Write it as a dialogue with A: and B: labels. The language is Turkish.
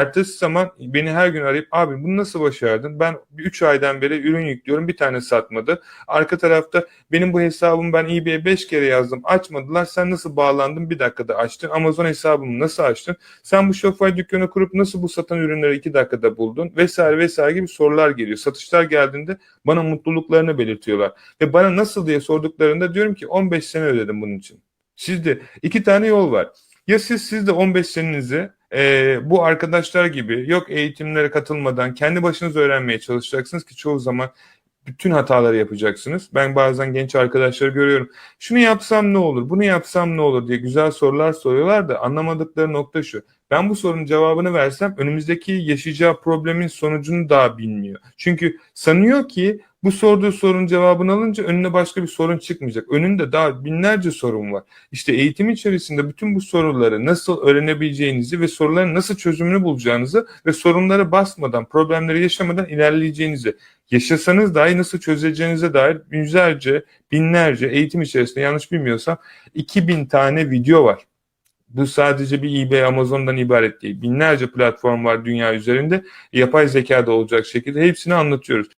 A: Ertesi zaman beni her gün arayıp abi bunu nasıl başardın? Ben 3 aydan beri ürün yüklüyorum bir tane satmadı. Arka tarafta benim bu hesabımı ben eBay'e 5 kere yazdım açmadılar. Sen nasıl bağlandın bir dakikada açtın. Amazon hesabımı nasıl açtın? Sen bu Shopify dükkanı kurup nasıl bu satan ürünleri 2 dakikada buldun? Vesaire vesaire gibi sorular geliyor. Satışlar geldiğinde bana mutluluklarını belirtiyorlar. Ve bana nasıl diye sorduklarında diyorum ki 15 sene ödedim bunun için. Sizde iki tane yol var. Ya siz siz de 15 senenizi e, bu arkadaşlar gibi yok eğitimlere katılmadan kendi başınıza öğrenmeye çalışacaksınız ki çoğu zaman bütün hataları yapacaksınız. Ben bazen genç arkadaşları görüyorum. Şunu yapsam ne olur, bunu yapsam ne olur diye güzel sorular soruyorlar da anlamadıkları nokta şu. Ben bu sorunun cevabını versem önümüzdeki yaşayacağı problemin sonucunu daha bilmiyor. Çünkü sanıyor ki bu sorduğu sorunun cevabını alınca önüne başka bir sorun çıkmayacak. Önünde daha binlerce sorun var. İşte eğitim içerisinde bütün bu soruları nasıl öğrenebileceğinizi ve soruların nasıl çözümünü bulacağınızı ve sorunlara basmadan, problemleri yaşamadan ilerleyeceğinizi, yaşasanız dahi nasıl çözeceğinize dair yüzlerce, binlerce eğitim içerisinde yanlış bilmiyorsam 2000 tane video var. Bu sadece bir eBay, Amazon'dan ibaret değil. Binlerce platform var dünya üzerinde. Yapay zeka da olacak şekilde hepsini anlatıyoruz.